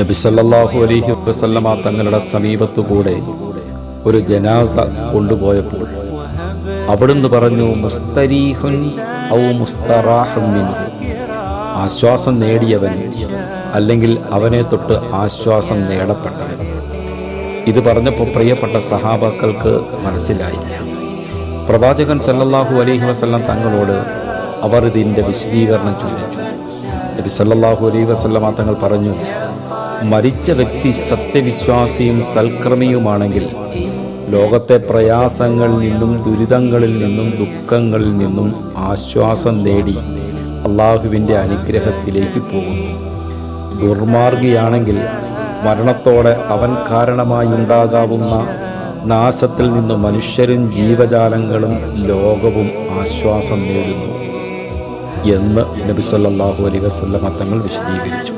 നബി സല്ലല്ലാഹു അലൈഹി വസല്ലമ തങ്ങളുടെ സമീപത്തുകൂടെ ഒരു ജനാസ കൊണ്ടുപോയപ്പോൾ അവിടുന്ന് പറഞ്ഞു മുസ്തരീഹുൻ ഔ ആശ്വാസം നേടിയവൻ അല്ലെങ്കിൽ അവനെ തൊട്ട് ആശ്വാസം നേടപ്പെട്ടവൻ. ഇത് പറഞ്ഞപ്പോൾ പ്രിയപ്പെട്ട സഹാബാക്കൾക്ക് മനസ്സിലായില്ല. പ്രവാചകൻ സല്ലല്ലാഹു അലൈഹി വസല്ലം തങ്ങളോട് അവർ ഇതിന്റെ വിശദീകരണം ചോദിച്ചു. നബി സല്ലല്ലാഹു അലൈഹി വസല്ലമ തങ്ങൾ പറഞ്ഞു മരിച്ച വ്യക്തി സത്യവിശ്വാസിയും സൽക്രമിയുമാണെങ്കിൽ ലോകത്തെ പ്രയാസങ്ങളിൽ നിന്നും ദുരിതങ്ങളിൽ നിന്നും ദുഃഖങ്ങളിൽ നിന്നും ആശ്വാസം നേടി അള്ളാഹുവിന്റെ അനുഗ്രഹത്തിലേക്ക് പോകുന്നു. ദുർമാർഗിയാണെങ്കിൽ മരണത്തോടെ അവൻ കാരണമായി ഉണ്ടാകാവുന്ന നാശത്തിൽ നിന്ന് മനുഷ്യരും ജീവജാലങ്ങളും ലോകവും ആശ്വാസം നേടുന്നു എന്ന് നബി സല്ലല്ലാഹു അലൈഹി വസല്ലമ തങ്ങൾ വിശദീകരിച്ചു.